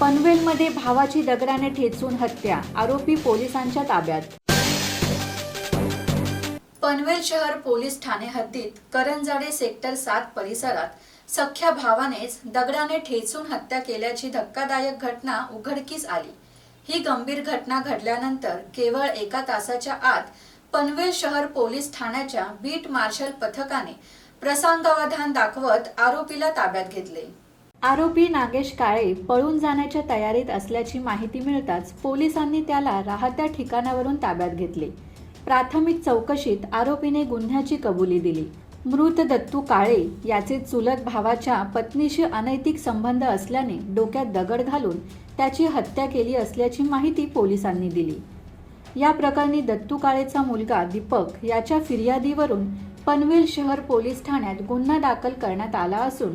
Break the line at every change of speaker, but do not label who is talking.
पनवेलमध्ये भावाची दगडाने ठेचून हत्या आरोपी पोलिसांच्या ताब्यात. पनवेल शहर पोलीस ठाणे हद्दीत करंजाडे सेक्टर सात परिसरात सख्या भावानेच दगडाने ठेचून हत्या केल्याची धक्कादायक घटना उघडकीस आली. ही गंभीर घटना घडल्यानंतर केवळ एका तासाच्या आत पनवेल शहर पोलीस ठाण्याच्या बीट मार्शल पथकाने प्रसंगावधान दाखवत आरोपीला ताब्यात घेतले. आरोपी नागेश काळे पळून जाण्याच्या तयारीत असल्याची माहिती मिळताच पोलिसांनी त्याला राहत्या ठिकाणावरून ताब्यात घेतले. प्राथमिक चौकशीत आरोपीने गुन्ह्याची कबुली दिली. मृत दत्तू काळे याचे चुलत भावाच्या पत्नीशी अनैतिक संबंध असल्याने डोक्यात दगड घालून त्याची हत्या केली असल्याची माहिती पोलिसांनी दिली. या प्रकरणी दत्तू काळेचा मुलगा दीपक याच्या फिर्यादीवरून पनवेल शहर पोलीस ठाण्यात गुन्हा दाखल करण्यात आला असून